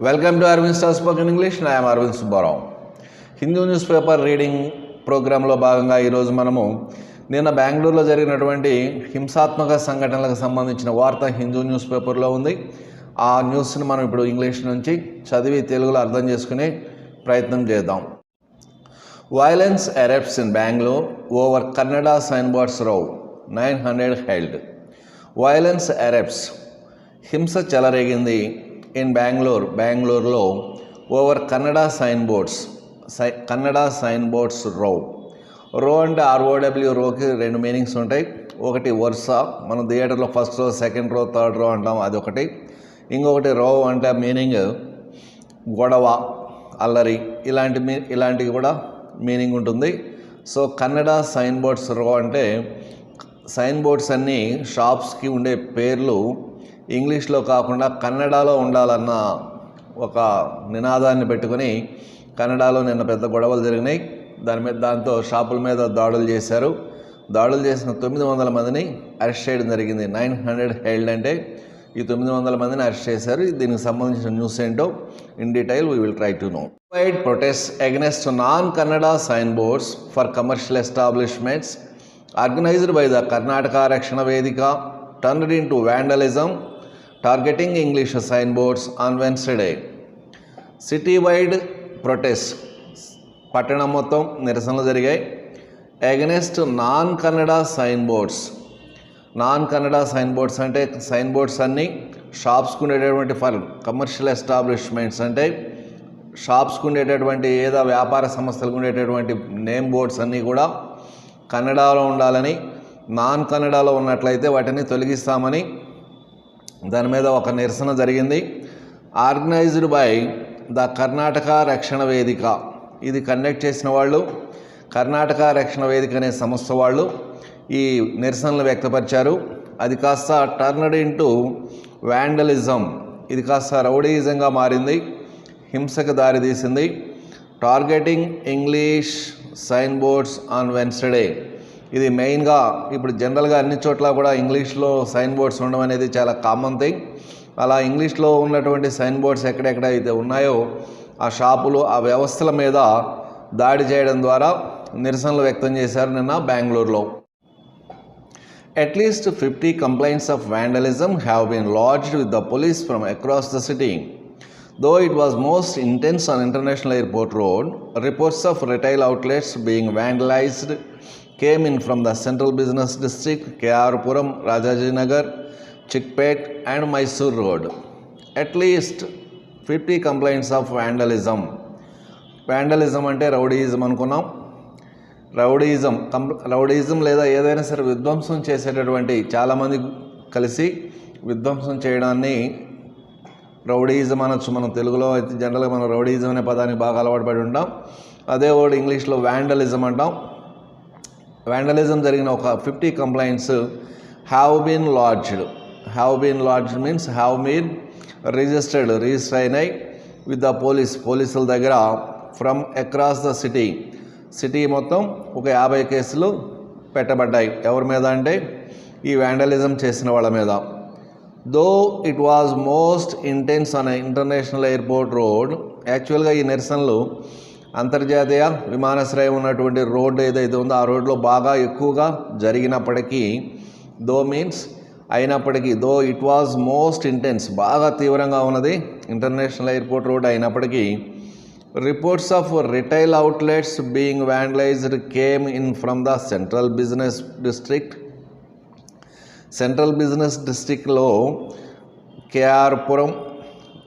Welcome to Arvind star spoken English నా Arvind Subbarao Hindu news paper reading ప్రోగ్రాంలో భాగంగా ఈరోజు మనము నిన్న బెంగళూరులో జరిగినటువంటి హింసాత్మక సంఘటనలకు సంబంధించిన వార్త హిందూ న్యూస్ పేపర్లో ఉంది. ఆ న్యూస్ని మనం ఇప్పుడు ఇంగ్లీష్ నుంచి చదివి తెలుగులో అర్థం చేసుకునే ప్రయత్నం చేద్దాం. Violence erupts in Bengaluru over Kannada sign boards row nine hundred held violence erupts హింస చెలరేగింది ఇన్ బెంగళూరు బెంగళూరులో ఓవర్ కన్నడ సైన్ బోర్డ్స్ సై Kannada sign boards row. Row అంటే ఆర్ఓడబ్ల్యూ రోకి రెండు మీనింగ్స్ ఉంటాయి. ఒకటి వరుస మనం థియేటర్లో first row second row third row అంటాం అదొకటి. ఇంకొకటి రో అంటే మీనింగ్ గొడవ అల్లరి ఇలాంటి మీ ఇలాంటివి కూడా మీనింగ్ ఉంటుంది. సో కన్నడ సైన్ బోర్డ్స్ రో అంటే సైన్ బోర్డ్స్ అన్నీ షాప్స్కి ఉండే పేర్లు ఇంగ్లీష్లో కాకుండా కన్నడలో ఉండాలన్న ఒక నినాదాన్ని పెట్టుకొని కన్నడలో నిన్న పెద్ద గొడవలు జరిగినాయి. దాని మీద దాంతో షాపుల మీద దాడులు చేశారు. దాడులు చేసిన తొమ్మిది వందల మందిని అరెస్ట్ చేయడం జరిగింది. నైన్ హండ్రెడ్ హెల్డ్ అంటే ఈ తొమ్మిది వందల మందిని అరెస్ట్ చేశారు. దీనికి సంబంధించిన న్యూస్ ఏంటో in detail we will try to know. Wide protest against non Kannada sign boards for commercial establishments organised by the Karnataka Rakshana Vedike turned into vandalism targeting English sign boards on Wednesday city wide protest పట్టణం మొత్తం నిరసనలు జరిగాయి against non Kannada sign boards non Kannada sign boards అంటే sign boards అన్నీ షాప్స్కి ఉండేటటువంటి for commercial establishments అంటే షాప్స్కి ఉండేటటువంటి ఏదో వ్యాపార సంస్థలకు ఉండేటటువంటి నేమ్ బోర్డ్స్ అన్నీ కూడా కన్నడలో ఉండాలని నాన్ కన్నడలో ఉన్నట్లయితే వాటిని తొలగిస్తామని దాని మీద ఒక నిరసన జరిగింది. Organised by the Karnataka Rakshana వేదిక. ఇది కండక్ట్ చేసిన వాళ్ళు కర్ణాటక రక్షణ వేదిక అనే సంస్థ వాళ్ళు ఈ నిరసనలు వ్యక్తపరిచారు. అది కాస్త టర్నడ్ ఇంటూ వ్యాండలిజం ఇది కాస్త రౌడీయిజంగా మారింది హింసకు దారితీసింది targeting English sign boards on Wednesday ఇది మెయిన్గా ఇప్పుడు జనరల్గా అన్ని చోట్ల కూడా ఇంగ్లీష్లో సైన్ బోర్డ్స్ ఉండడం అనేది చాలా కామన్ థింగ్. అలా ఇంగ్లీష్లో ఉన్నటువంటి సైన్ బోర్డ్స్ ఎక్కడెక్కడ అయితే ఉన్నాయో ఆ షాపులు ఆ వ్యవస్థల మీద దాడి చేయడం ద్వారా నిరసనలు వ్యక్తం చేశారు నిన్న బెంగళూరులో. At least fifty complaints of vandalism have been lodged with the police from across the city though it was most intense on international airport road reports of retail outlets being vandalised came in from the Central Business District, KR Puram, Rajajinagar, Chickpet, and Mysore Road. At least 50 complaints of vandalism. vandalism అంటే rowdyism అనుకున్నాం rowdyism కం rowdyism లేదా ఏదైనా సరే విధ్వంసం చేసేటటువంటి చాలామంది కలిసి విధ్వంసం చేయడాన్ని రౌడీయిజం అనొచ్చు మనం తెలుగులో అయితే జనరల్గా మనం రౌడీయిజం అనే పదానికి బాగా అలవాటు పడి ఉంటాం అదే వర్డ్ ఇంగ్లీష్లో వ్యాండలిజం అంటాం వ్యాండలిజం జరిగిన ఒక fifty complaints have been lodged have been lodged means have been registered registered అయినాయి విత్ ద పోలీస్ పోలీసుల దగ్గర from across the city city మొత్తం ఒక యాభై కేసులు పెట్టబడ్డాయి. ఎవరి మీద అంటే ఈ వ్యాండలిజం చేసిన వాళ్ళ మీద. Though it was most intense అనే ఇంటర్నేషనల్ ఎయిర్పోర్ట్ రోడ్ యాక్చువల్గా ఈ నిరసనలు అంతర్జాతీయ విమానాశ్రయం ఉన్నటువంటి రోడ్డు ఏదైతే ఉందో ఆ రోడ్లో బాగా ఎక్కువగా జరిగినప్పటికీ దో మీన్స్ అయినప్పటికీ though it was most intense బాగా తీవ్రంగా ఉన్నది ఇంటర్నేషనల్ ఎయిర్పోర్ట్ రోడ్ అయినప్పటికీ reports of retail outlets being vandalised came in from the central business district. Central business డిస్ట్రిక్ట్లో కేఆర్పురం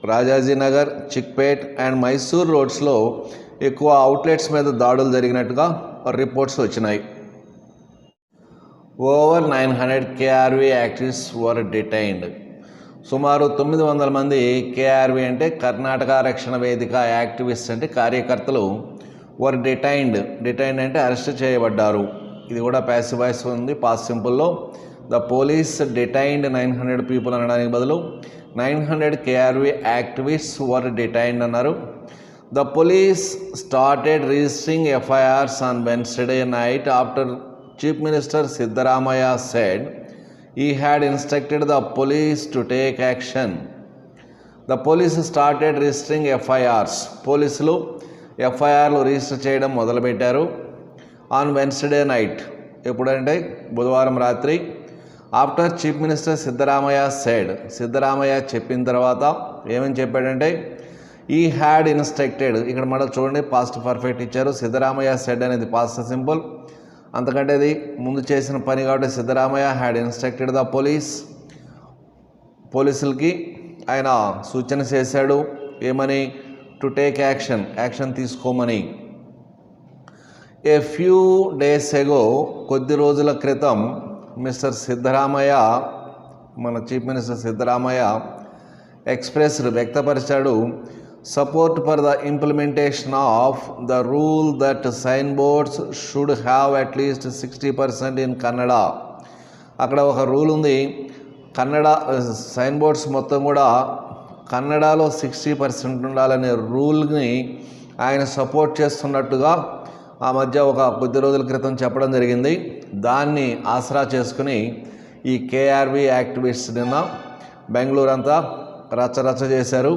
రాజాజీనగర్ చిక్పేట్ అండ్ మైసూర్ రోడ్స్లో ఎక్కువ అవుట్లెట్స్ మీద దాడులు జరిగినట్టుగా రిపోర్ట్స్ వచ్చినాయి. Over nine hundred KRV activists were detained సుమారు తొమ్మిది వందల మంది కేఆర్వి అంటే కర్ణాటక రక్షణ వేదిక యాక్టివిస్ట్ అంటే కార్యకర్తలు వర్ డిటైన్డ్ డిటైన్డ్ అంటే అరెస్ట్ చేయబడ్డారు. ఇది కూడా ప్యాసివ్ వాయిస్ ఉంది. Past సింపుల్లో the police detained nine hundred people అనడానికి బదులు nine hundred KRV activists were detained అన్నారు. The police started registering FIRs on Wednesday night after chief minister Siddaramaiah said he had instructed the police to take action the police started registering FIRs పోలీసులు ఎఫ్ఐఆర్లు register చేయడం మొదలుపెట్టారు on Wednesday night ఎప్పుడంటే బుధవారం రాత్రి. After chief minister Siddaramaiah said Siddaramaiah చెప్పిన తర్వాత ఏమని చెప్పాడంటే ఈ హ్యాడ్ ఇన్స్ట్రక్టెడ్. ఇక్కడ మళ్ళీ చూడండి పాస్ట్ పర్ఫెక్ట్ ఇచ్చారు. సిద్ధరామయ్య సెడ్ అనేది పాస్ట్ సింపుల్ అంతకంటే అది ముందు చేసిన పని కాబట్టి Siddaramaiah had instructed the police పోలీసులకి ఆయన సూచన చేశాడు ఏమని? టు టేక్ యాక్షన్ యాక్షన్ తీసుకోమని. ఏ ఫ్యూ డేస్ ఎగో కొద్ది రోజుల క్రితం మిస్టర్ సిద్ధరామయ్య మన chief minister Siddaramaiah express వ్యక్తపరిచాడు support for the implementation of the rule that sign boards should have at least sixty percent in Kannada అక్కడ ఒక రూల్ ఉంది. Kannada sign boards మొత్తం కూడా కన్నడలో సిక్స్టీ పర్సెంట్ ఉండాలనే రూల్ని ఆయన సపోర్ట్ చేస్తున్నట్టుగా ఆ మధ్య ఒక కొద్ది రోజుల క్రితం చెప్పడం జరిగింది. దాన్ని ఆసరా చేసుకుని ఈ కేఆర్వి యాక్టివిస్ట్ నిన్న బెంగళూరు అంతా రచ్చరచ్చ చేశారు.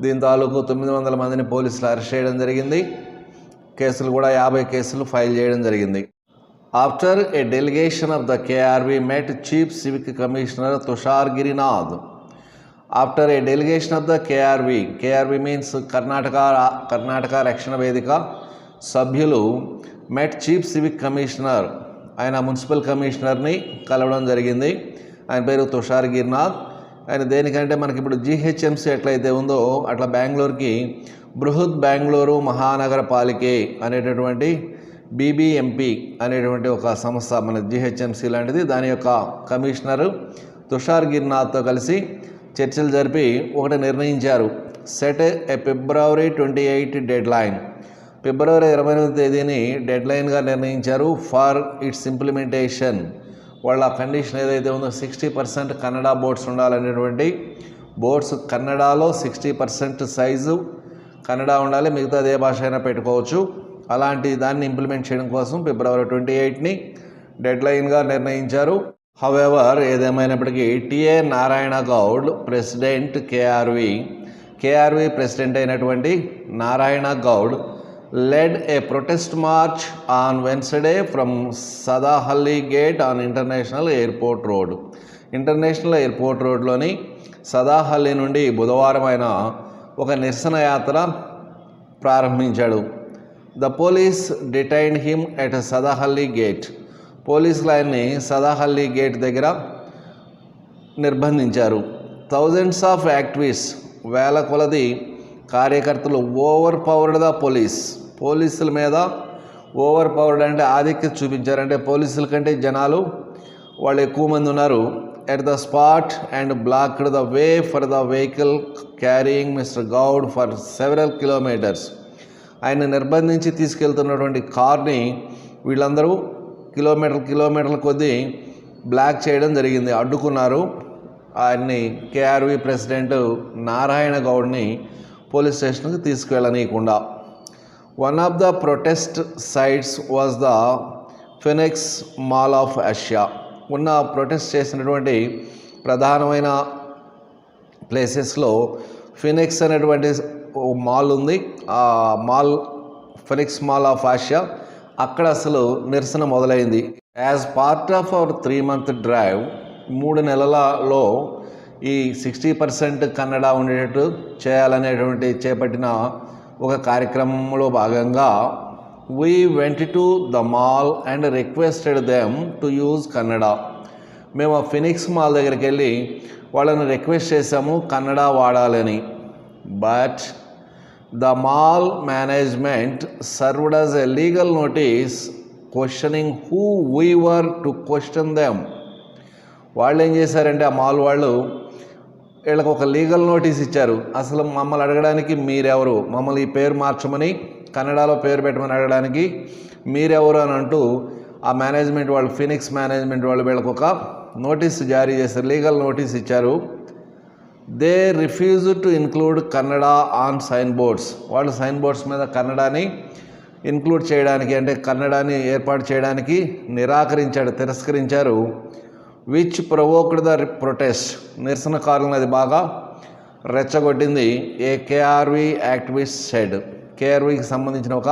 దీని తాలూకు తొమ్మిది వందల మందిని పోలీసులు అరెస్ట్ చేయడం జరిగింది. కేసులు కూడా యాభై కేసులు ఫైల్ చేయడం జరిగింది. After a delegation of the KRV met chief civic commissioner Tushar Girinath. After a delegation of the KRV KRV means Karnataka Karnataka Rakshana Vedike సభ్యులు మెట్ చీఫ్ సివిక్ కమిషనర్ ఆయన మున్సిపల్ కమిషనర్ని కలవడం జరిగింది. ఆయన పేరు తుషార్ గిరినాథ్. ఆయన దేనికంటే మనకి ఇప్పుడు జీహెచ్ఎంసీ ఎట్లయితే ఉందో అట్లా బెంగళూరుకి బృహత్ బెంగళూరు మహానగర పాలికే అనేటటువంటి బీబీఎంపీ అనేటువంటి ఒక సంస్థ మన జీహెచ్ఎంసీ లాంటిది. దాని యొక్క కమిషనరు తుషార్ గిరినాథ్తో కలిసి చర్చలు జరిపి ఒకటి నిర్ణయించారు. Set a February twenty eight dead line ఫిబ్రవరి ఇరవై ఎనిమిది తేదీని డెడ్ లైన్గా నిర్ణయించారు ఫర్ ఇట్స్ ఇంప్లిమెంటేషన్. వాళ్ళ కండిషన్ ఏదైతే ఉందో సిక్స్టీ పర్సెంట్ కన్నడ బోర్డ్స్ ఉండాలనేటువంటి బోర్డ్స్ కన్నడలో సిక్స్టీ పర్సెంట్ సైజు కన్నడ ఉండాలి మిగతా ఏ భాష అయినా పెట్టుకోవచ్చు. అలాంటి దాన్ని ఇంప్లిమెంట్ చేయడం కోసం ఫిబ్రవరి ట్వంటీ ఎయిట్ని డెడ్లైన్గా నిర్ణయించారు. హవెవర్ ఏదేమైనప్పటికీ TA Narayana Gowda president KRV KRV president అయినటువంటి Narayana Gowda led a protest march on Wednesday from Sadahalli gate on international airport road international airport రోడ్లోని సదాహల్లి నుండి బుధవారం ఆయన ఒక నిరసన యాత్ర ప్రారంభించాడు. The police detained him at Sadahalli gate పోలీసులు ఆయన్ని సదాహల్లి గేట్ దగ్గర నిర్బంధించారు. థౌజండ్స్ ఆఫ్ యాక్టివిస్ట్ వేల కొలది కార్యకర్తలు ఓవర్ పవర్డ్ ద పోలీస్ పోలీసుల మీద ఓవర్ పవర్డ్ అంటే ఆధిక్యత చూపించారంటే పోలీసుల కంటే జనాలు వాళ్ళు ఎక్కువ మంది ఉన్నారు. At the spot and blocked the way for the vehicle carrying mister Gowda for several kilometres ఆయన నిర్బంధించి తీసుకెళ్తున్నటువంటి కార్ని వీళ్ళందరూ కిలోమీటర్ కిలోమీటర్ల కొద్దీ బ్లాక్ చేయడం జరిగింది. అడ్డుకున్నారు. ఆయన్ని కేఆర్వి ప్రెసిడెంట్ నారాయణ గౌడ్ని పోలీస్ స్టేషన్కి తీసుకువెళ్ళనీయకుండా. One of the protest sites was the Phoenix mall of Asia ఉన్న ప్రొటెస్ట్ చేసినటువంటి ప్రధానమైన ప్లేసెస్లో ఫినిక్స్ అనేటువంటి మాల్ ఉంది. ఆ mall Phoenix mall of Asia అక్కడ అసలు నిరసన మొదలైంది. As part of our three month drive మూడు నెలలలో ఈ సిక్స్టీ పర్సెంట్ కన్నడ ఉండేటట్టు చేయాలనేటువంటి చేపట్టిన ఒక కార్యక్రమంలో భాగంగా we went to the mall and requested them to use Kannada మేము ఆ ఫినిక్స్ మాల్ దగ్గరికి వెళ్ళి వాళ్ళని రిక్వెస్ట్ చేసాము కన్నడ వాడాలని. But the mall management served us a legal notice questioning who we were to question them వాళ్ళు ఏం చేశారంటే ఆ మాల్ వాళ్ళు వీళ్ళకి ఒక లీగల్ నోటీస్ ఇచ్చారు. అసలు మమ్మల్ని అడగడానికి మీరెవరు? మమ్మల్ని ఈ పేరు మార్చమని కన్నడలో పేరు పెట్టమని అడగడానికి మీరెవరు అని అంటూ ఆ మేనేజ్మెంట్ వాళ్ళు ఫినిక్స్ మేనేజ్మెంట్ వాళ్ళు వీళ్ళకి ఒక నోటీస్ జారీ చేశారు లీగల్ నోటీస్ ఇచ్చారు. They refuse to include Kannada on sign boards. వాళ్ళు సైన్ బోర్డ్స్ మీద కన్నడని ఇన్క్లూడ్ చేయడానికి అంటే కన్నడని ఏర్పాటు చేయడానికి నిరాకరించాడు తిరస్కరించారు. విచ్ ప్రొవోక్డ్ ద ప్రొటెస్ట్ నిరసనకారులను అది బాగా రెచ్చగొట్టింది. ఏ కేఆర్వి యాక్టివిస్ట్ సెడ్ కేఆర్వికి సంబంధించిన ఒక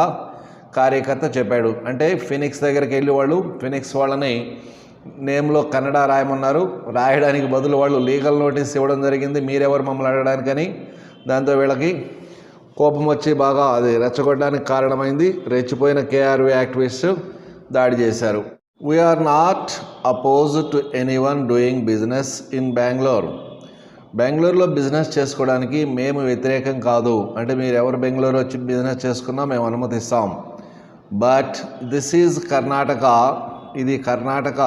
కార్యకర్త చెప్పాడు. అంటే ఫినిక్స్ దగ్గరికి వెళ్ళి వాళ్ళు ఫినిక్స్ వాళ్ళని నేమ్లో కన్నడ రాయమన్నారు. రాయడానికి బదులు వాళ్ళు లీగల్ నోటీస్ ఇవ్వడం జరిగింది. మీరెవరు మమ్మల్ని అడగడానికని? దాంతో వీళ్ళకి కోపం వచ్చి బాగా అది రెచ్చగొట్టడానికి కారణమైంది. రెచ్చిపోయిన కేఆర్వి యాక్టివిస్ట్ దాడి చేశారు. We not not to to anyone doing business in Bangalore. బెంగళూరులో బిజినెస్ చేసుకోవడానికి మేము వ్యతిరేకం కాదు. అంటే మీరు ఎవరు బెంగళూరు వచ్చి బిజినెస్ చేసుకున్నా మేము అనుమతిస్తాం. బట్ దిస్ ఈజ్ కర్ణాటక ఇది Karnataka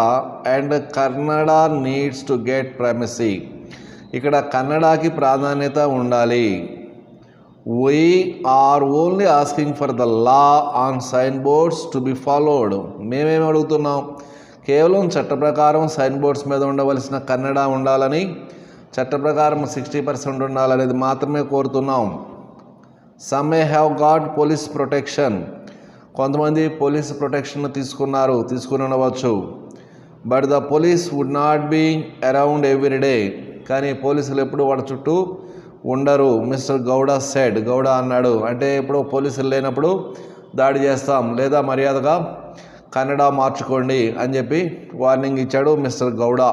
and Kannada needs to get primacy ఇక్కడ కన్నడకి ప్రాధాన్యత ఉండాలి. We are only asking for the law on sign boards to be followed మేమేమి అడుగుతున్నాం? కేవలం చట్ట ప్రకారం సైన్ బోర్డ్స్ మీద ఉండవలసిన కన్నడ ఉండాలని చట్ట ప్రకారం సిక్స్టీ పర్సెంట్ ఉండాలనేది మాత్రమే కోరుతున్నాం. Some may have got police protection కొంతమంది పోలీస్ ప్రొటెక్షన్ తీసుకున్నారు తీసుకుని ఉండవచ్చు. But the police would not be around every day కానీ పోలీసులు ఎప్పుడు వాడి చుట్టూ ఉండరు. మిస్టర్ గౌడ సెడ్ గౌడ అన్నాడు. అంటే ఇప్పుడు పోలీసులు లేనప్పుడు దాడి చేస్తాం. లేదా మర్యాదగా కన్నడ మార్చుకోండి అని చెప్పి వార్నింగ్ ఇచ్చాడు మిస్టర్ గౌడ.